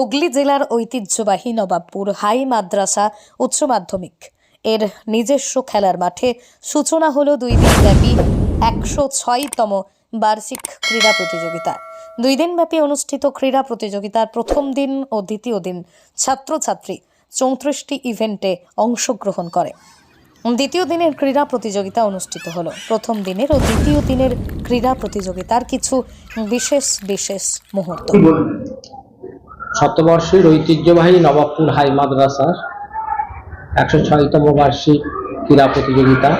হুগলি জেলার ঐতিহ্যবাহী নবাবপুর হাই মাদ্রাসা উচ্চ মাধ্যমিক। এর নিজস্ব খেলার মাঠে সূচনা হলো দুই দিনব্যাপী একশো ছয়তম বার্ষিক ক্রীড়া প্রতিযোগিতা। দুই দিনব্যাপী অনুষ্ঠিত ক্রীড়া প্রতিযোগিতার প্রথম দিন ও দ্বিতীয় দিন ছাত্রছাত্রী চৌত্রিশটি ইভেন্টে অংশগ্রহণ করে। দ্বিতীয় দিনের ক্রীড়া প্রতিযোগিতা অনুষ্ঠিত হলো। প্রথম দিনের ও দ্বিতীয় দিনের ক্রীড়া প্রতিযোগিতার কিছু বিশেষ বিশেষ মুহূর্ত। শতবর্ষের ঐতিহ্যবাহী নবাবপুর হাই মাদ্রাসার একশো ছয়তম বার্ষিক ক্রীড়া প্রতিযোগিতা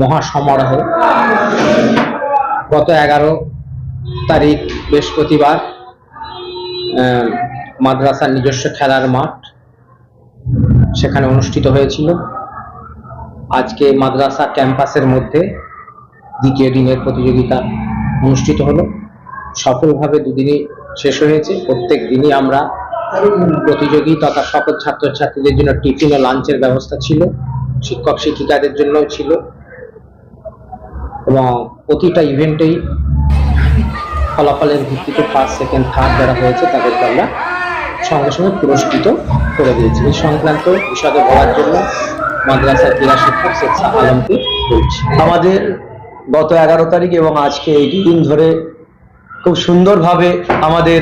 মহাসমারোহ। গত এগারো তারিখ বৃহস্পতিবার মাদ্রাসার নিজস্ব খেলার মাঠ সেখানে অনুষ্ঠিত হয়েছিল। আজকে মাদ্রাসা ক্যাম্পাসের মধ্যে দ্বিতীয় দিনের প্রতিযোগিতা অনুষ্ঠিত হলো। সফলভাবে দুদিনই শেষ হয়েছে। প্রত্যেক দিনই আমরা প্রতিযোগী তথা সকল ছাত্রছাত্রীদের জন্য টিফিন ও লাঞ্চের ব্যবস্থা ছিল, শিক্ষক শিক্ষিকাদের জন্যও ছিল এবং প্রতিটা ইভেন্টেই ফলাফলের ভিত্তিতে ফার্স্ট সেকেন্ড থার্ড যারা হয়েছে তাদেরকে আমরা সঙ্গে সঙ্গে পুরস্কৃত করে দিয়েছি। এই সংক্রান্ত বিষয়ে বলার জন্য মাদ্রাসার ক্রীড়া শিক্ষক শেখ আলমকে বলছি। আমাদের গত এগারো তারিখ এবং আজকে এই দিন ধরে খুব সুন্দরভাবে আমাদের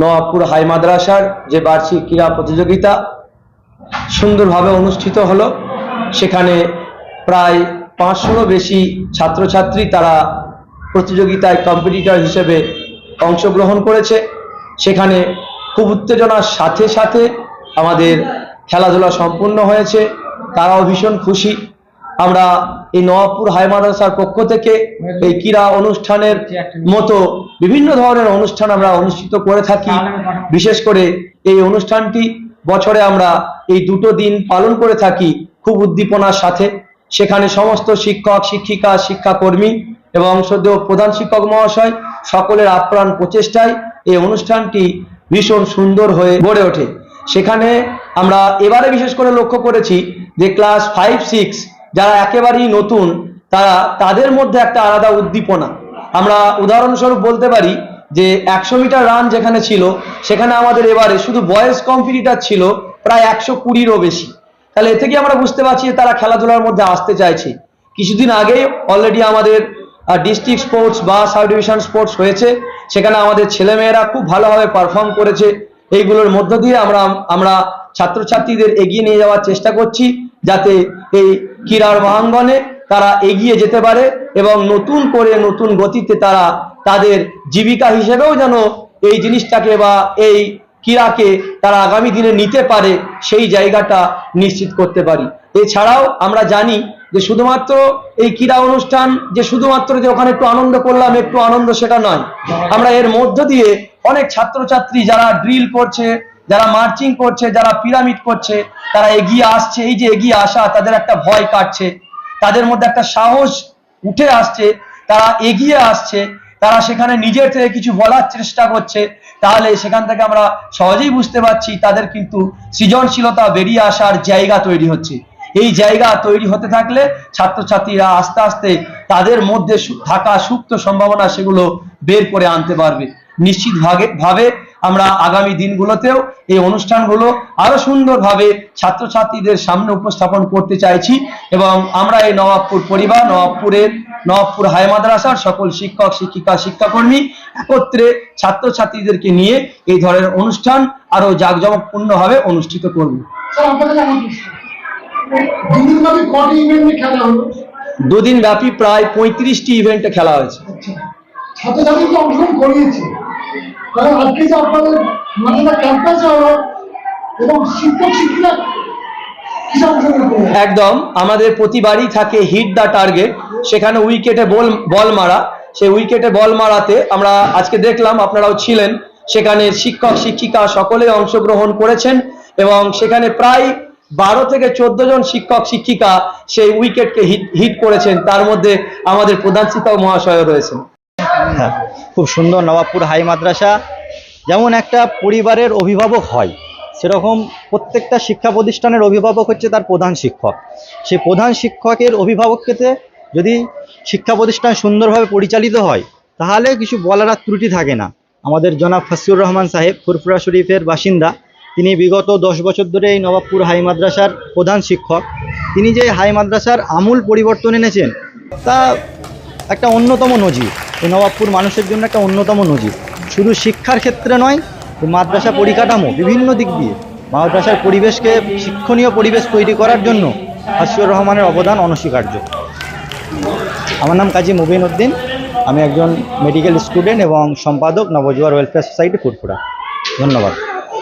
নবাবপুর হাই মাদ্রাসার যে বার্ষিক ক্রীড়া প্রতিযোগিতা সুন্দরভাবে অনুষ্ঠিত হলো। সেখানে প্রায় পাঁচশোরও বেশি ছাত্রছাত্রী তারা প্রতিযোগিতায় কম্পিটিটর হিসেবে অংশগ্রহণ করেছে। সেখানে খুব উত্তেজনার সাথে সাথে আমাদের খেলাধুলা সম্পূর্ণ হয়েছে। তারাও ভীষণ খুশি। আমরা এই নবাবপুর হাই মাদ্রাসার পক্ষ থেকে এই ক্রীড়া অনুষ্ঠানের মতো বিভিন্ন ধরনের অনুষ্ঠান আমরা অনুষ্ঠিত করে থাকি। বিশেষ করে এই অনুষ্ঠানটি বছরে আমরা এই দুটো দিন পালন করে থাকি খুব উদ্দীপনার সাথে। সেখানে সমস্ত শিক্ষক শিক্ষিকা শিক্ষাকর্মী এবং সদ্য প্রধান শিক্ষক মহাশয় সকলের আপ্রাণ প্রচেষ্টায় এই অনুষ্ঠানটি ভীষণ সুন্দর হয়ে গড়ে ওঠে। সেখানে আমরা এবারে বিশেষ করে লক্ষ্য করেছি যে ক্লাস ফাইভ সিক্স যারা একেবারেই নতুন, তারা তাদের মধ্যে একটা আলাদা উদ্দীপনা। আমরা উদাহরণস্বরূপ বলতে পারি যে একশো মিটার রান যেখানে ছিল, সেখানে আমাদের এবারে শুধু বয়েজ কম্পিটিটার ছিল প্রায় একশো কুড়িরও বেশি। তাহলে এ থেকে আমরা বুঝতে পারছি যে তারা খেলাধুলার মধ্যে আসতে চাইছে। কিছুদিন আগেই অলরেডি আমাদের ডিস্ট্রিক্ট স্পোর্টস বা সাব ডিভিশন স্পোর্টস হয়েছে। সেখানে আমাদের ছেলেমেয়েরা খুব ভালোভাবে পারফর্ম করেছে। এইগুলোর মধ্য দিয়ে আমরা আমরা ছাত্রছাত্রীদের এগিয়ে নিয়ে যাওয়ার চেষ্টা করছি। যাতে এই ক্রীড়ার মহাঙ্গনে তারা এগিয়ে যেতে পারে এবং নতুন করে নতুন গতিতে তারা তাদের জীবিকা হিসেবেও যেন এই জিনিসটাকে বা এই ক্রীড়াকে তারা আগামী দিনে নিতে পারে, সেই জায়গাটা নিশ্চিত করতে পারি। এছাড়াও আমরা জানি যে শুধুমাত্র এই ক্রীড়া অনুষ্ঠান যে শুধুমাত্র যে ওখানে একটু আনন্দ করলাম, একটু আনন্দ সেটা নয়। আমরা এর মধ্য দিয়ে অনেক ছাত্রছাত্রী যারা ড্রিল করছে যারা মার্চিং করছে, যারা পিরামিড করছে, তারা এগিয়ে আসছে। এই যে এগিয়ে আসা, তাদের একটা ভয় কাটছে। তাদের মধ্যে একটা সাহস উঠে আসছে। তারা এগিয়ে আসছে। তারা সেখানে নিজের থেকে কিছু বলার চেষ্টা করছে। তাহলে সেখান থেকে আমরা সহজেই বুঝতে পারছি তাদের কিন্তু সৃজনশীলতা বেরিয়ে আসার জায়গা তৈরি হচ্ছে। এই জায়গা তৈরি হতে থাকলে ছাত্রছাত্রীরা আস্তে আস্তে তাদের মধ্যে থাকা সুপ্ত সম্ভাবনা সেগুলো বের করে আনতে পারবে। নিশ্চিত ভাগে ভাবে আমরা আগামী দিনগুলোতেও এই অনুষ্ঠানগুলো আরও সুন্দরভাবে ছাত্রছাত্রীদের সামনে উপস্থাপন করতে চাইছি এবং আমরা এই নবাবপুর পরিবার নবাবপুরের নবাবপুর হাই মাদ্রাসার সকল শিক্ষক শিক্ষিকা শিক্ষাকর্মী একত্রে ছাত্রছাত্রীদেরকে নিয়ে এই ধরনের অনুষ্ঠান আরও জাঁকজমকপূর্ণভাবে অনুষ্ঠিত করব। দুদিন ব্যাপী কটি ইভেন্টে খেলা হলো? দুদিন ব্যাপী প্রায় পঁয়ত্রিশটি ইভেন্টে খেলা হয়েছে। আচ্ছা। ছাত্রছাত্রীকে অংশগ্রহণ করিয়েছে। কারণ আজকে যে আপনাদের ক্যাম্পাসে হলো এবং শিক্ষক শিক্ষিকা একদম আমাদের প্রতিবারই থাকে হিট দ্য টার্গেট সেখানে উইকেটে বল বল মারা। সেই উইকেটে বল মারাতে আমরা আজকে দেখলাম আপনারাও ছিলেন। সেখানে শিক্ষক শিক্ষিকা সকলেই অংশগ্রহণ করেছেন এবং সেখানে প্রায় বারো থেকে চোদ্দ জন শিক্ষক শিক্ষিকা সেই উইকেটকে হিট হিট করেছেন। তার মধ্যে আমাদের প্রধান শিক্ষক মহাশয় রয়েছেন। হ্যাঁ। খুব সুন্দর নবাবপুর হাই মাদ্রাসা। যেমন একটা পরিবারের অভিভাবক হয়, সেরকম প্রত্যেকটা শিক্ষা প্রতিষ্ঠানের অভিভাবক হচ্ছে তার প্রধান শিক্ষক। সেই প্রধান শিক্ষকের অভিভাবককে যদি শিক্ষা প্রতিষ্ঠান সুন্দরভাবে পরিচালিত হয়, তাহলে কিছু বলার আর ত্রুটি থাকে না। আমাদের জনাব ফাসিউর রহমান সাহেব, ফুরফুরা শরীফের বাসিন্দা, তিনি বিগত দশ বছর ধরে এই নবাবপুর হাই মাদ্রাসার প্রধান শিক্ষক। তিনি যে হাই মাদ্রাসার আমূল পরিবর্তন এনেছেন, তা একটা অন্যতম নজির। এই নবাবপুর মানুষের জন্য একটা অন্যতম নজির। শুধু শিক্ষার ক্ষেত্রে নয় মাদ্রাসা পরিকাঠামো বিভিন্ন দিক দিয়ে। মাদ্রাসার পরিবেশকে শিক্ষণীয় পরিবেশ তৈরি করার জন্য হাসিউর রহমানের অবদান অনস্বীকার্য। আমার নাম কাজী মুবিন উদ্দিন। আমি একজন মেডিকেল স্টুডেন্ট এবং সম্পাদক নবজোয়ার ওয়েলফেয়ার সোসাইটি ফুরফুরা ধন্যবাদ।